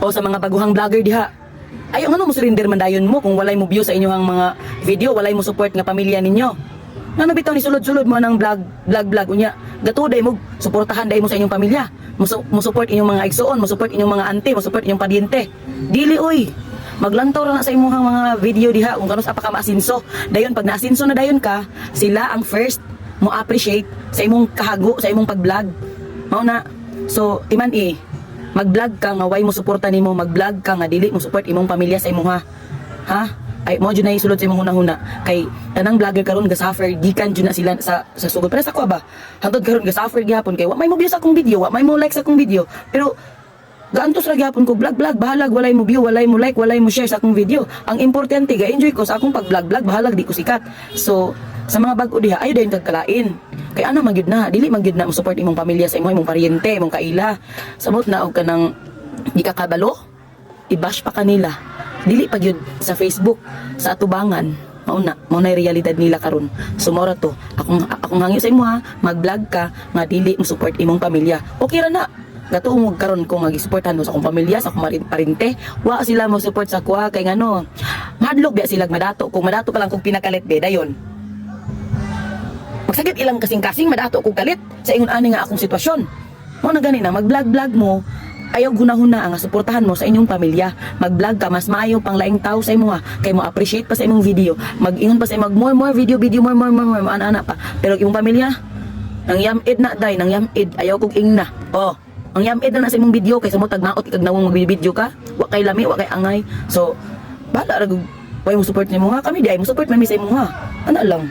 O sa mga baguhang vlogger diha. Ay, ano mo surrender man dayon mo kung walay mo view sa inyong mga video, walay mo support nga pamilya ninyo. Ano bitaw ni sulod-sulod mo ng vlog, vlog, vlog unya. Gatuday mo, suportahan day mo sa inyong pamilya. Mo, su- mo support inyong mga igsoon, mo support inyong mga ante, mo support inyong padyente. Dili oy. Maglantaw ra na sa imong mga video diha kung kanos apa ka maasinso. Dayon pag naasinso na dayon ka, sila ang first mo appreciate sa imong kahago, sa imong pag-vlog. Mao na. So, timan eh, mag-vlog ka nga way mo suporta nimo, mag-vlog ka nga dili mo support imong pamilya sa imong ha. Ay mo jud na isulod sa imong hunahuna kay tanang vlogger karon ga-suffer gikan jud na sila sa sa sugod. Pero sa ko ba? Hangtod karon ga-suffer gihapon kay wa may mo view sa akong video, wa may mo like sa akong video. Pero Gaantos ra gyapon ko vlog vlog bahalag walay mo view walay mo like walay mo share sa akong video. Ang importante ga enjoy ko sa akong pag vlog vlog bahalag di ko sikat. So sa mga bag-o diha ayo dayon kagkalain. Kay ano magyud na dili magyud na mo support imong pamilya sa imong imong paryente imong kaila. Samot na og kanang di ka kabalo i-bash pa kanila. Dili pa gyud sa Facebook sa atubangan mauna mao na realidad nila karon sumora to akong akong hangi sa imo ha mag-vlog ka nga dili mo support imong pamilya okay ra na gatuong karon ko mag-supportan mo sa akong pamilya sa akong parente wa sila mo support sa kuha kay ngano madlog biya sila madato kung madato ka lang kung pinakalit be dayon magsagit ilang kasing-kasing madato kong kalit sa ingon ani nga akong sitwasyon. Mo na gani na mag-vlog-vlog mo. Ayaw guna-huna ang suportahan mo sa inyong pamilya. Mag-vlog ka mas maayo pang laing tao sa imo ha kay mo appreciate pa sa imong video. Mag-ingon pa sa mag more more video video more more more, more ana-ana pa. Pero imong pamilya nang yamid na day nang yamid ayaw kog ingna oh ang yamid na na sa imong video kay sa mo tagnaot kag nawong magbibideo ka wa kay lami wa kay angay. So bala ra gug way mo support nimo ha kami di ay mo support mami sa imo ha ana lang